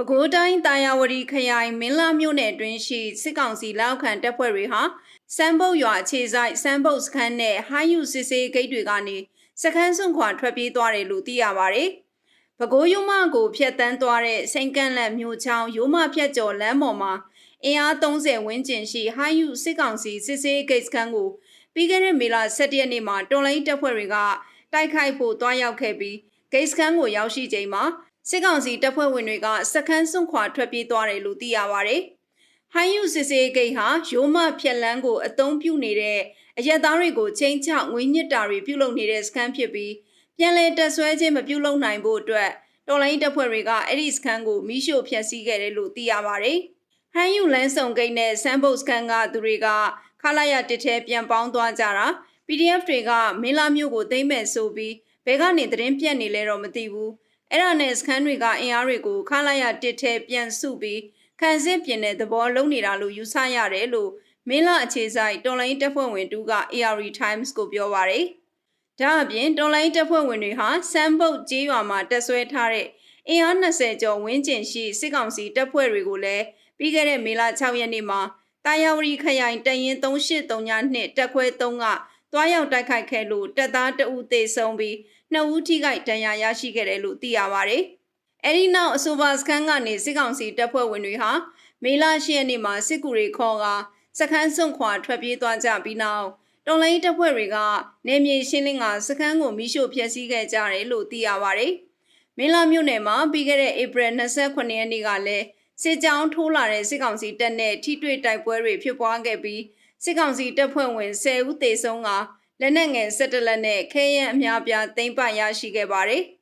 ပဲခူးတိုင်းတာယာဝတီခရိုင်မင်းလာမြို့နယ်အတွင်းရှိစစ်ကောင်စီလက်အောက်ခံတပ်ဖွဲ့တွေဟာစံပုတ်ရွာအခြေဆိုင်စံပုတ်စခန်းနဲ့ဟိုင်းယူစစ်စေးဂိတ်တွေကနေစခန်းစွန့်ခွာထွက်ပြေးသွားတယ်လို့သိရပါဗျ။ပဲခူးရုံမကိုဖျက်တမ်းသွားတဲ့စိန်ကန့်လက်မြို့ချောင်းရုံမဖြတ်ကျော်လမ်းပေါ်မှာအင်အား30ဝန်းကျင်ရှိဟိုင်းယူစစ်ကောင်စီစစ်စေးဂိတ်စခန်းကိုပြီးခဲ့တဲ့မေလ17ရက်နေ့မှာတော်လိုင်းတပ်ဖွဲ့တွေကတိုက်ခိုက်ဖို့တွားရောက်ခဲ့ပြီးဂိတ်စခန်းကိုရောက်ရှိချိန်မှာ စစ်ကောင်စီတပ်ဖွဲ့ဝင်တွေကစခန်းစွန့်ခွာထွက်ပြေးသွားတယ်လို့သိရပါဗျ။ဟိုင်းယူစစ်စေးဂိတ်ဟာရိုးမဖြက်လန်းကိုအုံပြုနေတဲ့အရက်သားတွေကိုချင်းချောက်ငွေညစ်တာတွေပြုလုပ်နေတဲ့စခန်းဖြစ်ပြီးပြန်လည်တက်ဆွဲခြင်းမပြုလုပ်နိုင်ဖို့အတွက်တော်လိုင်းတပ်ဖွဲ့တွေကအဲ့ဒီစခန်းကိုမိရှို့ဖျက်ဆီးခဲ့တယ်လို့သိရပါဗျ။ဟန်ယူလန်းဆောင်ဂိတ်နဲ့စမ်ဘုတ်စခန်းကသူတွေကခလာရတစ်ထဲပြန်ပေါင်းသွားကြတာ PDF တွေကမင်းလာမျိုးကိုသိမ့်မဲ့ဆိုပြီးဘဲကနေသတင်းပြက်နေလဲတော့မသိဘူး အဲ့ဒါနဲ့စခန်းတွေကအင်အားတွေကိုခလာရတစ်ထဲပြန်စုပြီးခံစစ်ပြင်တဲ့သဘောလုံးနေတာလို့ယူဆရတယ်လို့မင်းလာအခြေဆိုင်တော်လိုင်းတပ်ဖွဲ့ဝင်တူက ARD Times ကိုပြောပါရယ်ဒါအပြင်တော်လိုင်းတပ်ဖွဲ့ဝင်တွေဟာစမ်ဘုတ်ကျေးရွာမှာတက်ဆွဲထားတဲ့အင်အား20ကျော်ဝန်းကျင်ရှိစစ်ကောင်စီတပ်ဖွဲ့တွေကိုလည်းပြီးခဲ့တဲ့မေလ6ရက်နေ့မှာတာယာဝတီခရိုင်တရင်3839နှစ်တက်ခွဲ3က တွားရောက်တိုက်ခိုက်ခဲ့လို့တပ်သားတအူးသေဆုံးပြီးနှစ်ဦးထိခိုက်ဒဏ်ရာရရှိခဲ့တယ်လို့သိရပါဗျ။အဲဒီနောက်အဆိုပါစခန်းကနေစစ်ကောင်စီတပ်ဖွဲ့ဝင်တွေဟာမေလ10ရက်နေ့မှာစစ်ကူတွေခေါ်ကစခန်းစွန့်ခွာထွက်ပြေးသွားကြပြီးနောက်တော်လိုင်းတပ်ဖွဲ့တွေကနေမြေရှင်းလင်းကစခန်းကိုမိရှို့ဖျက်ဆီးခဲ့ကြတယ်လို့သိရပါဗျ။မင်းလာမြို့နယ်မှာပြီးခဲ့တဲ့ဧပြီ29ရက်နေ့ကလည်းစစ်ကြောင်းထိုးလာတဲ့စစ်ကောင်စီတပ်နဲ့ထိတွေ့တိုက်ပွဲတွေဖြစ်ပွားခဲ့ပြီး စစ်ကောင်စီတပ်ဖွဲ့ဝင်10ဦးသေဆုံးကလက်နက်ငယ်17လက်နဲ့ခဲယမ်းအများပြားသိမ်းပိုက်ရရှိခဲ့ပါတယ်။